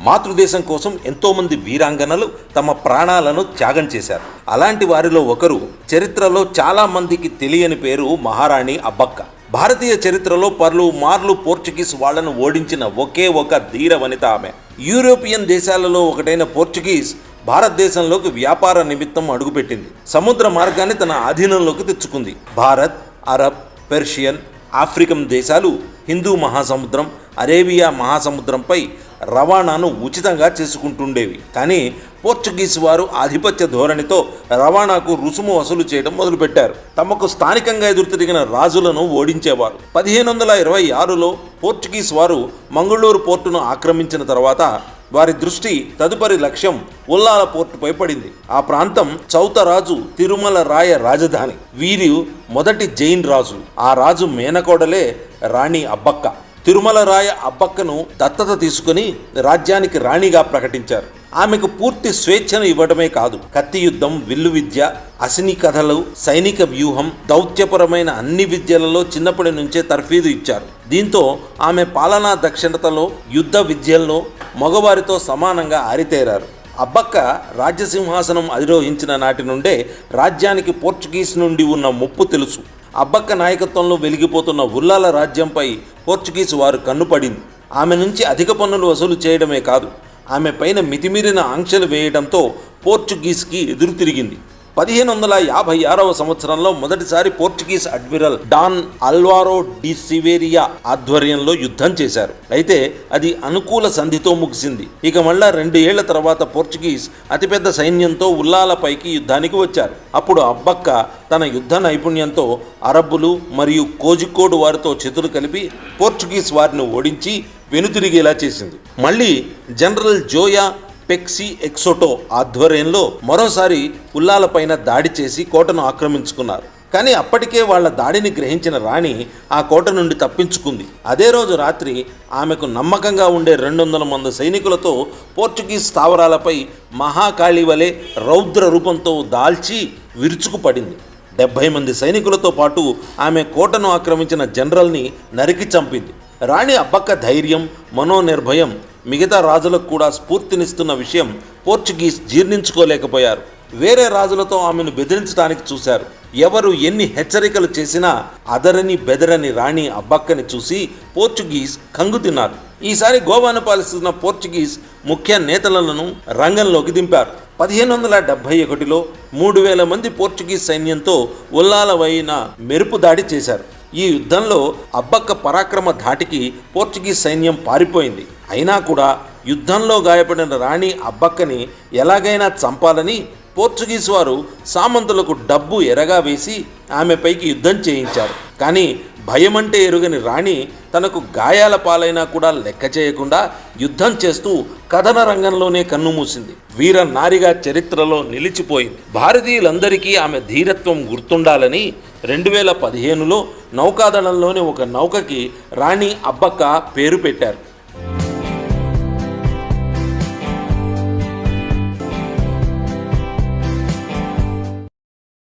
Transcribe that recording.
మాతృదేశం కోసం ఎంతోమంది వీరాంగనలు తమ ప్రాణాలను త్యాగం చేశారు. అలాంటి వారిలో ఒకరు చరిత్రలో చాలా మందికి తెలియని పేరు మహారాణి అబ్బక్క. భారతీయ చరిత్రలో పర్లు మార్లు పోర్చుగీస్ వాళ్ళను ఓడించిన ఒకే ఒక ధీర వనిత ఆమె. యూరోపియన్ దేశాలలో ఒకటైన పోర్చుగీస్ భారతదేశంలోకి వ్యాపార నిమిత్తం అడుగుపెట్టింది. సముద్ర మార్గాన్ని తన ఆధీనంలోకి తెచ్చుకుంది. భారత్ అరబ్ పెర్షియన్ ఆఫ్రికన్ దేశాలు హిందూ మహాసముద్రం అరేబియా మహాసముద్రంపై రవాణాను ఉచితంగా చేసుకుంటుండేవి. కానీ పోర్చుగీస్ వారు ఆధిపత్య ధోరణితో రవాణాకు రుసుము వసూలు చేయడం మొదలుపెట్టారు. తమకు స్థానికంగా ఎదురుతిరిగిన రాజులను ఓడించేవారు. పదిహేను వందల ఇరవై ఆరులో పోర్చుగీస్ వారు మంగళూరు పోర్టును ఆక్రమించిన తర్వాత వారి దృష్టి తదుపరి లక్ష్యం ఉల్లాల పోర్టుపై పడింది. ఆ ప్రాంతం చౌత రాజు తిరుమల రాయ రాజధాని. వీరు మొదటి జైన్ రాజు. ఆ రాజు మేనకోడలే రాణి అబ్బక్క. తిరుమల రాయ అబ్బక్కను దత్తత తీసుకుని రాజ్యానికి రాణిగా ప్రకటించారు. ఆమెకు పూర్తి స్వేచ్ఛను ఇవ్వడమే కాదు. కత్తి యుద్ధం విల్లు విద్య అసిని కథలు సైనిక వ్యూహం దౌత్యపరమైన అన్ని విద్యలలో చిన్నప్పటి నుంచే తర్ఫీదు ఇచ్చారు. దీంతో ఆమె పాలనా దక్షిణతలో యుద్ధ విద్యల్లో మగవారితో సమానంగా ఆరితేరారు అబ్బక్క రాజ్యసింహాసనం అధిరోహించిన నాటి నుండే రాజ్యానికి పోర్చుగీస్ నుండి ఉన్న ముప్పు తెలుసు. అబ్బక్క నాయకత్వంలో వెలిగిపోతున్న ఉల్లాల రాజ్యంపై పోర్చుగీస్ వారు కన్నుపడింది. ఆమె నుంచి అధిక పన్నులు వసూలు చేయడమే కాదు ఆమె పైన మితిమీరిన ఆంక్షలు వేయడంతో పోర్చుగీస్కి ఎదురు తిరిగింది పదిహేను వందల యాభై ఆరవ సంవత్సరంలో మొదటిసారి Portuguese admiral Don Alvaro de Silveira ఆధ్వర్యంలో యుద్ధం చేశారు. అయితే అది అనుకూల సంధితో ముగిసింది. ఇక మళ్ళా రెండు ఏళ్ళ తర్వాత పోర్చుగీస్ అతిపెద్ద సైన్యంతో ఉల్లాలపైకి యుద్ధానికి వచ్చారు. అప్పుడు అబ్బక్క తన యుద్ధ నైపుణ్యంతో అరబ్బులు మరియు కోజికోడు వారితో చేతులు కలిపి పోర్చుగీస్ వారిని ఓడించి వెనుతిరిగేలా చేసింది. మళ్ళీ జనరల్ జోయా పెక్సీ ఎక్సోటో ఆధ్వర్యంలో మరోసారి ఉల్లాలపైన దాడి చేసి కోటను ఆక్రమించుకున్నారు. కానీ అప్పటికే వాళ్ళ దాడిని గ్రహించిన రాణి ఆ కోట నుండి తప్పించుకుంది. అదే రోజు రాత్రి ఆమెకు నమ్మకంగా ఉండే రెండు వందల మంది సైనికులతో పోర్చుగీస్ స్థావరాలపై మహాకాళి వలె రౌద్ర రూపంతో దాల్చి విరుచుకుపడింది. డెబ్భై మంది సైనికులతో పాటు ఆమె కోటను ఆక్రమించిన జనరల్ని నరికి చంపింది. రాణి అబ్బక్క ధైర్యం మనోనిర్భయం మిగతా రాజులకు కూడా స్ఫూర్తినిస్తున్న విషయం పోర్చుగీస్ జీర్ణించుకోలేకపోయారు. వేరే రాజులతో ఆమెను బెదిరించడానికి చూశారు. ఎవరు ఎన్ని హెచ్చరికలు చేసినా అదరని బెదరని రాణి అబ్బక్కని చూసి పోర్చుగీస్ కంగుతిన్నారు ఈసారి గోవాను పాలిస్తున్న పోర్చుగీస్ ముఖ్య నేతలను రంగంలోకి దింపారు. పదిహేను వందల డెబ్బై ఒకటిలో మూడు వేల మంది పోర్చుగీస్ సైన్యంతో ఉల్లాలవైన మెరుపు దాడి చేశారు. ఈ యుద్ధంలో అబ్బక్క పరాక్రమ ధాటికి పోర్చుగీస్ సైన్యం పారిపోయింది. అయినా కూడా యుద్ధంలో గాయపడిన రాణి అబ్బక్కని ఎలాగైనా చంపాలని పోర్చుగీస్ వారు సామంతులకు డబ్బు ఎరగా వేసి ఆమెపైకి యుద్ధం చేయించారు. కానీ భయమంటే ఎరుగని రాణి తనకు గాయాల పాలైనా కూడా లెక్క చేయకుండా యుద్ధం చేస్తూ కథన రంగంలోనే కన్నుమూసింది వీర నారిగా చరిత్రలో నిలిచిపోయింది. భారతీయులందరికీ ఆమె ధీరత్వం గుర్తుండాలని రెండు వేల పదిహేనులో నౌకాదళంలోని ఒక నౌకకి రాణి అబ్బక్క పేరు పెట్టారు.